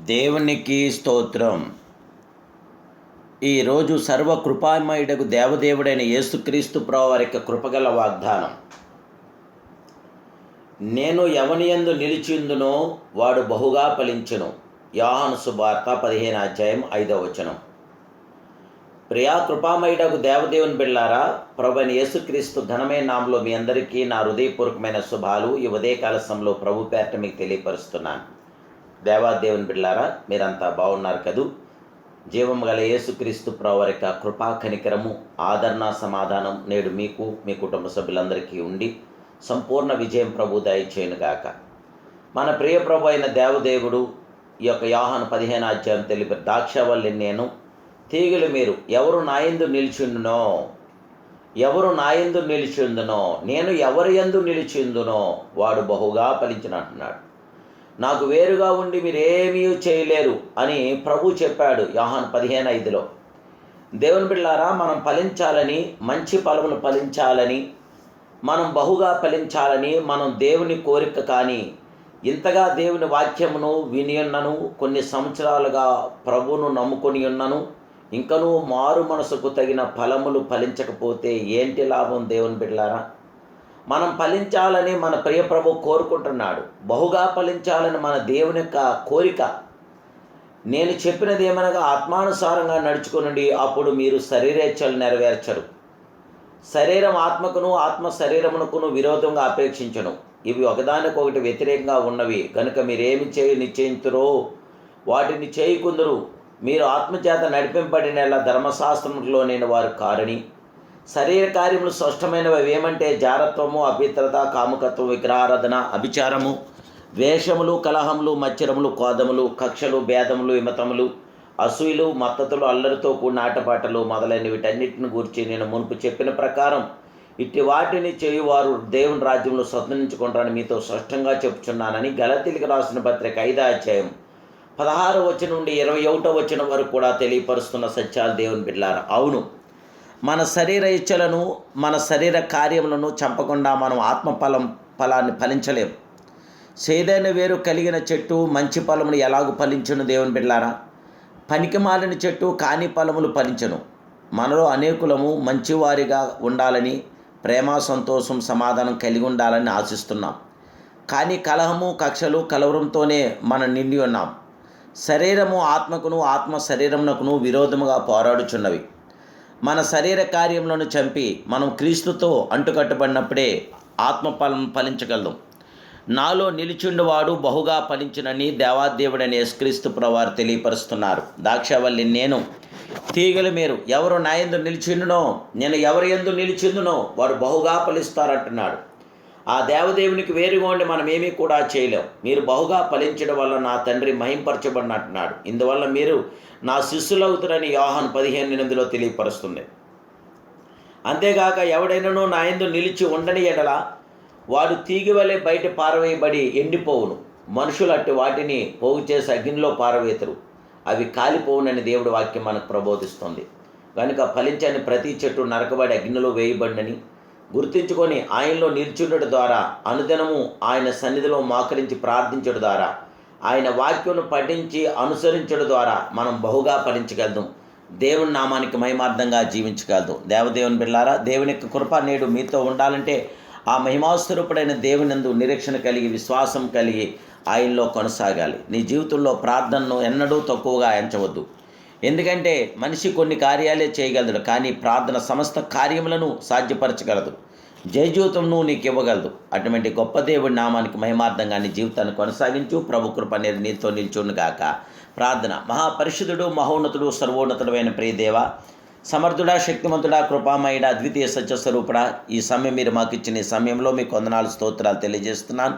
దేవునికి స్తోత్రం. ఈరోజు సర్వ కృపామయుడకు దేవదేవుడైన యేసుక్రీస్తు వారి యొక్క కృపగల వాగ్దానం. నేను ఎవనియందు నిలిచిందునో వాడు బహుగా ఫలించును. యోహాను సువార్త పదిహేను అధ్యాయం ఐదవ వచనం. ప్రియా కృపామయుడకు దేవదేవుని బిళ్ళారా ప్రభుని యేసుక్రీస్తు ఘనమైన నామలో మీ అందరికీ నా హృదయపూర్వకమైన శుభాలు. ఈ ఉదయకాల సమయంలో ప్రభు పేరట మీకు తెలియపరుస్తున్నాను. దేవాదేవుని బిళ్ళారా మీరంతా బాగున్నారు కదూ? జీవం గల యేసుక్రీస్తు ప్రవరిక కృపా కనికరము ఆదరణ సమాధానం నేడు మీకు మీ కుటుంబ సభ్యులందరికీ ఉండి సంపూర్ణ విజయం ప్రభు దయచేయునుగాక మన ప్రియ ప్రభు అయిన దేవదేవుడు ఈ యొక్క యోహన పదిహేను అధ్యాయం తెలిపి ద్రాక్షవల్లి నేను తీగలు మీరు ఎవరు నాయందు నిలిచిండునో ఎవరు నాయందు నిలిచిందునో నేను ఎవరి యందు నిలిచిందునో వాడు బహుగా ఫలించిన అంటున్నాడు నాకు వేరుగా ఉండి మీరేమీ చేయలేరు అని ప్రభు చెప్పాడు యోహాన్ పదిహేను ఐదులో. దేవుని బిళ్ళారా మనం ఫలించాలని మంచి ఫలములు ఫలించాలని మనం బహుగా ఫలించాలని మనం దేవుని కోరిక కానీ ఇంతగా దేవుని వాక్యమును వినియున్నను కొన్ని సంవత్సరాలుగా ప్రభును నమ్ముకొని ఉన్నను ఇంకనూ మారు మనసుకు తగిన ఫలములు ఫలించకపోతే ఏంటి లాభం దేవుని బిడ్డలారా? మనం ఫలించాలని మన ప్రియప్రభు కోరుకుంటున్నాడు. బహుగా ఫలించాలని మన దేవుని యొక్క కోరిక. నేను చెప్పినది ఏమనగా ఆత్మానుసారంగా నడుచుకునండి అప్పుడు మీరు శరీరేచ్ఛలు నెరవేర్చరు. శరీరం ఆత్మకును ఆత్మ శరీరమునకును విరోధంగా అపేక్షించను. ఇవి ఒకదానికొకటి వ్యతిరేకంగా ఉన్నవి. కనుక మీరేమి చేయ నిశ్చయింతురో వాటిని చేయకుందరు. మీరు ఆత్మచేత నడిపింపడిన ధర్మశాస్త్రంలో నేను వారు కారణి శరీర కార్యములు స్పష్టమైనవి ఏమంటే జారత్వము అపిత్రత కాముకత్వం విగ్రహారాధన అభిచారము వేషములు కలహములు మచ్చరములు కోదములు కక్షలు భేదములు విమతములు అసూయలు మత్తతులు అల్లరితో కూడిన ఆటపాటలు మొదలైన వీటన్నిటిని గురించి నేను మునుపు చెప్పిన ప్రకారం ఇట్టి వాటిని చేయువారు దేవుని రాజ్యంలో స్వతంత్రించుకుంటారని మీతో స్పష్టంగా చెప్పుచున్నానని గలతీలికి రాసిన పత్రిక ఐదో అధ్యాయం పదహారు వచ్చిన నుండి ఇరవై ఒకటో వచ్చిన వరకు కూడా తెలియపరుస్తున్న సత్యాలు దేవుని బిడ్డారు. అవును. మన శరీర ఇచ్చలను మన శరీర కార్యములను చంపకుండా మనం ఆత్మ ఫలం ఫలాన్ని ఫలించలేము. సేదైన వేరు కలిగిన చెట్టు మంచి ఫలమును ఎలాగూ ఫలించను దేవుని బిడ్డారా పనికి మాలిన చెట్టు కాని ఫలములు ఫలించను. మనలో అనేకులము మంచివారిగా ఉండాలని ప్రేమ సంతోషం సమాధానం కలిగి ఉండాలని ఆశిస్తున్నాం. కానీ కలహము కక్షలు కలవరంతోనే మనం నిండి ఉన్నాం. శరీరము ఆత్మకును ఆత్మ శరీరమునకును విరోధముగా పోరాడుచున్నవి. మన శరీర కార్యములను చంపి మనం క్రీస్తుతో అంటుకట్టబడినప్పుడే ఆత్మ ఫలం ఫలించగలదు. నాలో నిలిచిండువాడు బహుగా ఫలించునని దేవాదేవుడని యేసుక్రీస్తు ప్రవారు తెలియపరుస్తున్నారు. దాక్షావల్లి నేను తీగలు మీరు ఎవరు నా ఎందు నిలిచిండునో నేను ఎవరి ఎందు నిలిచిందునో వారు బహుగా ఫలిస్తారంటున్నాడు. ఆ దేవదేవునికి వేరుగా ఉండి మనం ఏమీ కూడా చేయలేం. మీరు బహుగా ఫలించడం వల్ల నా తండ్రి మహింపరచబడినట్టున్నాడు. ఇందువల్ల మీరు నా శిష్యులవుతారని యోహాన్ పదిహేను ఎనిమిదిలో తెలియపరుస్తుంది. అంతేగాక ఎవడైనాను నా ఎందు నిలిచి ఉండని ఎడల వాడు తీగి వలె బయట పారవేయబడి ఎండిపోవును. మనుషులు అట్టి వాటిని పోగు చేసి అగ్నిలో పారవేతరు. అవి కాలిపోవునని దేవుడి వాక్యం మనకు ప్రబోధిస్తుంది. కనుక ఫలించని ప్రతి చెట్టు నరకబడి అగ్నిలో వేయబడినని గుర్తించుకొని ఆయనలో నిల్చుండట ద్వారా అనుదినము ఆయన సన్నిధిలో మోకరించి ప్రార్థించడం ద్వారా ఆయన వాక్యం పఠించి అనుసరించడం ద్వారా మనం బహుగా ఫలించగలుగుతాం దేవుని నామానికి మహిమార్థంగా జీవించగలదు. దేవదేవుని బిళ్ళారా దేవుని యొక్క కృప నేడు మీతో ఉండాలంటే ఆ మహిమాస్వరూపుడైన దేవునందు నిరీక్షణ కలిగి విశ్వాసం కలిగి ఆయనలో కొనసాగాలి. నీ జీవితంలో ప్రార్థనను ఎన్నడూ తక్కువగా ఎంచవద్దు. ఎందుకంటే మనిషి కొన్ని కార్యాలే చేయగలడు కానీ ప్రార్థన సమస్త కార్యములను సాధ్యపరచగలదు. జయజీవితంను నీకు ఇవ్వగలదు అటువంటి గొప్ప దేవుడి నామానికి మహిమార్థంగా నీ జీవితాన్ని కొనసాగించు. ప్రభు కృప అనేది నీతో నిల్చుండుగాక ప్రార్థన. మహాపరిశుద్ధుడు మహోన్నతుడు సర్వోన్నతుడైన ప్రియదేవ సమర్థుడా శక్తిమంతుడా కృపామయుడా ద్వితీయ సత్యస్వరూపుడా ఈ సమయం మీరు మాకు ఇచ్చిన ఈ సమయంలో మీకు వందనాలు స్తోత్రాలు తెలియజేస్తున్నాను.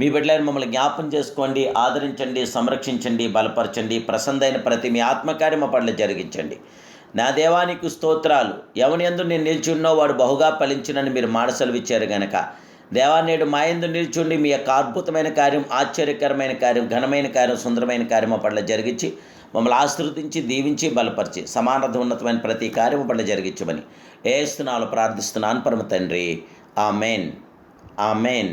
మీ బిడ్డలను మమ్మల్ని జ్ఞాపం చేసుకోండి ఆదరించండి సంరక్షించండి బలపరచండి ప్రసన్నైన ప్రతి మీ ఆత్మకార్యమ పట్ల జరిగించండి. నా దేవానికి స్తోత్రాలు. ఎవని ఎందు నేను నిల్చున్నో వాడు బహుగా ఫలించినని మీరు మాడసలు ఇచ్చారు గనక. దేవా నేడు మా ఎందు నిల్చుండి మీ యొక్క అద్భుతమైన కార్యం ఆశ్చర్యకరమైన కార్యం ఘనమైన కార్యం సుందరమైన కార్యము పట్ల జరిగించి మమ్మల్ని ఆశీర్వదించి దీవించి బలపరిచి సమానత ఉన్నతమైన ప్రతి కార్యము పట్ల జరిగించమని ఏస్తున్నాను ప్రార్థిస్తున్నాను పరమ తండ్రి. Amen amen